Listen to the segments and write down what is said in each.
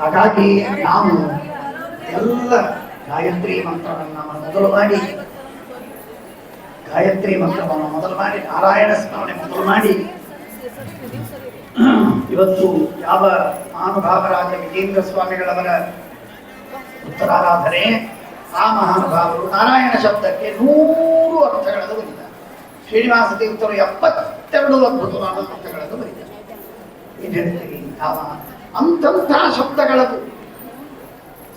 ಹಾಗಾಗಿ ನಾವು ಎಲ್ಲ ಗಾಯತ್ರಿ ಮಂತ್ರವನ್ನು ಮೊದಲು ಮಾಡಿ, ಗಾಯತ್ರಿ ಮಂತ್ರವನ್ನು ಮೊದಲು ಮಾಡಿ, ನಾರಾಯಣ ಸ್ಮರಣೆ ಮೊದಲು ಮಾಡಿ. ಇವತ್ತು ಯಾವ ಮಹಾನುಭಾವರಾದ ವಿಜೇಂದ್ರ ಸ್ವಾಮಿಗಳವರ ಉತ್ತರಾರಾಧನೆ, ಆ ಮಹಾನುಭಾವರು ನಾರಾಯಣ ಶಬ್ದಕ್ಕೆ ನೂರು ಅರ್ಥಗಳನ್ನು ಬರೀತಾರೆ ಶ್ರೀನಿವಾಸ ದೇವತರು ಎಪ್ಪತ್ತೆರಡು ಅದ್ಭುತವಾದ ಅರ್ಥಗಳನ್ನು ಬರೀತಾರೆ ಅಂತಂಥ ಶಬ್ದಗಳದು.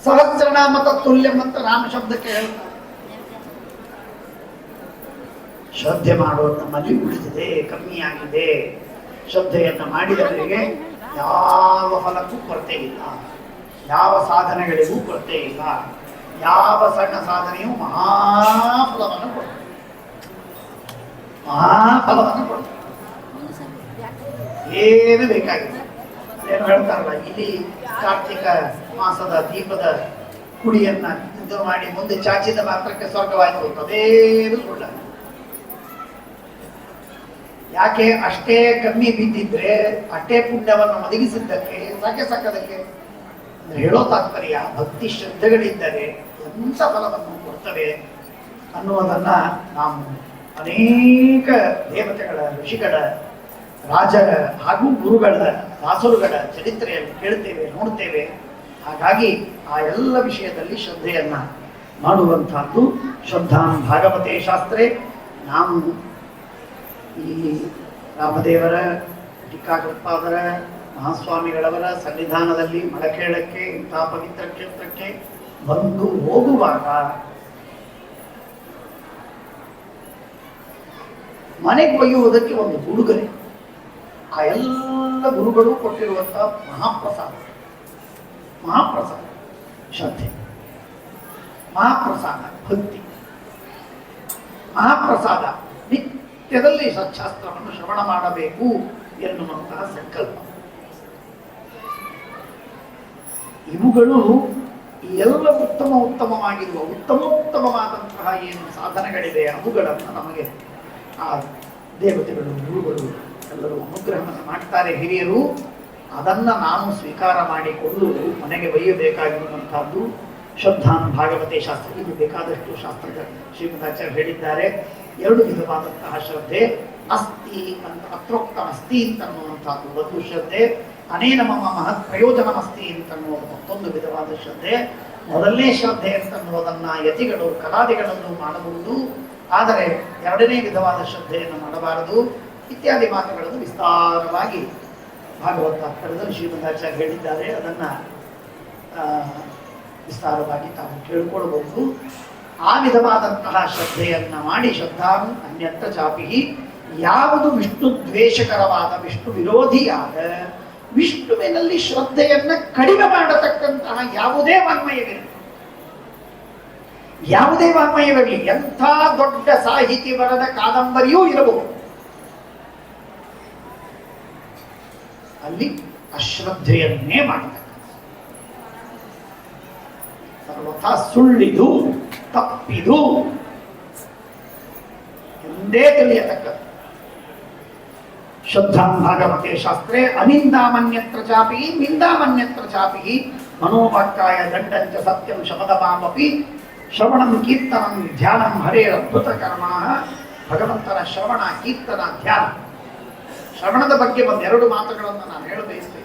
ಸಹಸ್ರನಾಮ ತತ್ತುಲ್ಯ ಅಂತ ರಾಮ ಶಬ್ದಕ್ಕೆ ಹೇಳ್ತಾರೆ ಶ್ರದ್ಧೆ ಮಾಡೋ ನಮ್ಮಲ್ಲಿ ಉಳಿದಿದೆ ಕಮ್ಮಿಯಾಗಿದೆ ಶ್ರದ್ಧೆಯನ್ನ ಮಾಡಿದವರಿಗೆ ಯಾವ ಫಲಕ್ಕೂ ಕೊರತೆ ಇಲ್ಲ. ಯಾವ ಸಾಧನೆಗಳಿಗೂ ಕೊರತೆ ಇಲ್ಲ. ಯಾವ ಸಣ್ಣ ಸಾಧನೆಯೂ ಮಹಾಫಲವನ್ನು ಕೊಡ್ತದೆ ಮಹಾಫಲವನ್ನು ಕೊಡ್ತದೆ ಏನು ಬೇಕಾಗಿಲ್ಲ. ಏನು ಹೇಳ್ತಾರಲ್ಲ, ಇಲ್ಲಿ ಕಾರ್ತಿಕ ಮಾಸದ ದೀಪದ ಕುಡಿಯನ್ನ ಇದು ಮಾಡಿ ಮುಂದೆ ಚಾಚಿದ ಮಾತ್ರಕ್ಕೆ ಸ್ವರ್ಗವಾಯಿತು. ಅದೇನು ಕೂಡ ಯಾಕೆ ಅಷ್ಟೇ ಕಮ್ಮಿ ಬಿದ್ದಿದ್ರೆ ಅಷ್ಟೇ ಪುಣ್ಯವನ್ನು ಒದಗಿಸಿದ್ದಕ್ಕೆ, ಸಾಕೆ ಸಾಕದಕ್ಕೆ? ಹೇಳೋ ತಾತ್ಪರ್ಯ, ಭಕ್ತಿ ಶ್ರದ್ಧೆಗಳಿದ್ದರೆ ಎಂಥ ಫಲವನ್ನು ಕೊಡ್ತವೆ ಅನ್ನುವುದನ್ನ ನಾವು ಅನೇಕ ದೇವತೆಗಳ, ಋಷಿಗಳ ರಾಜರ ಹಾಗೂ ಗುರುಗಳ ದಾಸರುಗಳ ಚರಿತ್ರೆಯನ್ನು ಕೇಳ್ತೇವೆ, ನೋಡ್ತೇವೆ. ಹಾಗಾಗಿ ಆ ಎಲ್ಲ ವಿಷಯದಲ್ಲಿ ಶ್ರದ್ಧೆಯನ್ನ ಮಾಡುವಂತಹದ್ದು ಶ್ರದ್ಧಾಂ ಭಾಗವತೆ ಶಾಸ್ತ್ರೇ. ನಾವು ಈ ರಾಮದೇವರ, ಟೀಕಾಕೃತ್ಪಾದರ, ಮಹಾಸ್ವಾಮಿಗಳವರ ಸನ್ನಿಧಾನದಲ್ಲಿ ಮಳಕೇಳಕ್ಕೆ, ಇಂತಹ ಪವಿತ್ರ ಕ್ಷೇತ್ರಕ್ಕೆ ಬಂದು ಹೋಗುವಾಗ ಮನೆಗೆ ಒಯ್ಯುವುದಕ್ಕೆ ಒಂದು ಉಡುಗೊರೆ ಆ ಎಲ್ಲ ಗುರುಗಳು ಕೊಟ್ಟಿರುವಂತಹ ಮಹಾಪ್ರಸಾದ. ಮಹಾಪ್ರಸಾದ. ಶ್ರದ್ಧೆ. ಮಹಾಪ್ರಸಾದ, ಭಕ್ತಿ. ಮಹಾಪ್ರಸಾದ, ನಿತ್ಯದಲ್ಲಿ ಸಚ್ಛಾಸ್ತ್ರವನ್ನು ಶ್ರವಣ ಮಾಡಬೇಕು ಎನ್ನುವಂತಹ ಸಂಕಲ್ಪ. ಇವುಗಳು ಎಲ್ಲ ಉತ್ತಮ ಉತ್ತಮವಾಗಿರುವ, ಉತ್ತಮೋತ್ತಮವಾದಂತಹ ಏನು ಸಾಧನಗಳಿದೆ ಅವುಗಳನ್ನು ನಮಗೆ ಆ ದೇವತೆಗಳು, ಗುರುಗಳು ಎಲ್ಲರೂ ಅನುಗ್ರಹವನ್ನು ಮಾಡ್ತಾರೆ ಹಿರಿಯರು. ಅದನ್ನ ನಾನು ಸ್ವೀಕಾರ ಮಾಡಿಕೊಂಡು ಮನೆಗೆ ಒಯ್ಯಬೇಕಾಗಿರುವಂತಹದ್ದು ಶ್ರದ್ಧಾನ್ ಭಾಗವತೆ ಶಾಸ್ತ್ರ. ಇದು ಬೇಕಾದಷ್ಟು ಶಾಸ್ತ್ರ ಶ್ರೀಮಂತಾಚಾರ್ಯ ಹೇಳಿದ್ದಾರೆ. ಎರಡು ವಿಧವಾದಂತಹ ಶ್ರದ್ಧೆ, ಅಸ್ತಿ ಅಂತ ಅತ್ರೋಕ್ತ ಅಸ್ತಿ ಅಂತ ಅನ್ನುವಂಥದ್ದು ಒಂದು ಶ್ರದ್ಧೆ, ಅನೇನ ನಮ್ಮ ಮಹತ್ ಪ್ರಯೋಜನಮಸ್ತಿ ಅಂತ ಅನ್ನುವುದು ಮತ್ತೊಂದು ವಿಧವಾದ ಶ್ರದ್ಧೆ. ಮೊದಲನೇ ಶ್ರದ್ಧೆ ಅಂತ ಯತಿಗಳು ಕಲಾದಿಗಳನ್ನು ಮಾಡಬಹುದು. ಆದರೆ ಎರಡನೇ ವಿಧವಾದ ಶ್ರದ್ಧೆಯನ್ನು ಮಾಡಬಾರದು. ಇತ್ಯಾದಿ ಮಾತುಗಳನ್ನು ವಿಸ್ತಾರವಾಗಿ ಭಾಗವತ ಅರ್ಥದಲ್ಲಿ ಶ್ರೀಮಂತಾಚಾರ್ಯ ಹೇಳಿದ್ದಾರೆ. ಅದನ್ನ ವಿಸ್ತಾರವಾಗಿ ತಾವು ಕೇಳ್ಕೊಳ್ಬಹುದು ಆ ವಿಧವಾದಂತಹ ಶ್ರದ್ಧೆಯನ್ನ ಮಾಡಿ, ಶ್ರದ್ಧಾಂ ಅನ್ಯತ್ರ ಚಾಪಿ ಯಾವುದು ವಿಷ್ಣು ದ್ವೇಷಕರವಾದ, ವಿಷ್ಣು ವಿರೋಧಿಯಾದ ವಿಷ್ಣುವಿನಲ್ಲಿ ಶ್ರದ್ಧೆಯನ್ನ ಕಡಿಮೆ ಮಾಡತಕ್ಕಂತಹ ಯಾವುದೇ ವಾಂಗ್ಮಯವಿರಲಿ. ಯಾವುದೇ ವಾಂಗ್ಮಯವಿರಲಿ. ಎಂಥ ದೊಡ್ಡ ಸಾಹಿತಿ ಬರದ ಕಾದಂಬರಿಯೂ ಇರಬಹುದು. ಅಲ್ಲಿ ಅಶ್ರದ್ಧೆಯನ್ನೇ ಸರ್ವಥಾ ಸುಳ್ಳಿದು, ತಪ್ಪಿದು, ಎಂದೇ ತಿಳಿಯತಕ್ಕ ಶ್ರದ್ಧಾಂ ಭಾಗವತೆ ಶಾಸ್ತ್ರೇ, ಅನಿಂದಾಮನ್ಯತ್ರ ಚಾಪಿ, ನಿಂದಾಮನ್ಯತ್ರ ಚಾಪಿ, ಮನೋವಾಕ್ಕಾಯ ದಂಡಂಚ ಸತ್ಯಂ ಶಮದಮಾಮಪಿ ಶ್ರವಣಂ ಕೀರ್ತನಂ ಧ್ಯಾನಂ ಹರೇರ ಅದ್ಭುತ ಕರ್ಮ, ಭಗವಂತನ ಶ್ರವಣ ಕೀರ್ತನ ಧ್ಯಾನ. ಶ್ರವಣದ ಬಗ್ಗೆ ಒಂದೆರಡು ಮಾತುಗಳನ್ನು ನಾನು ಹೇಳಬಯಸ್ತೇನೆ.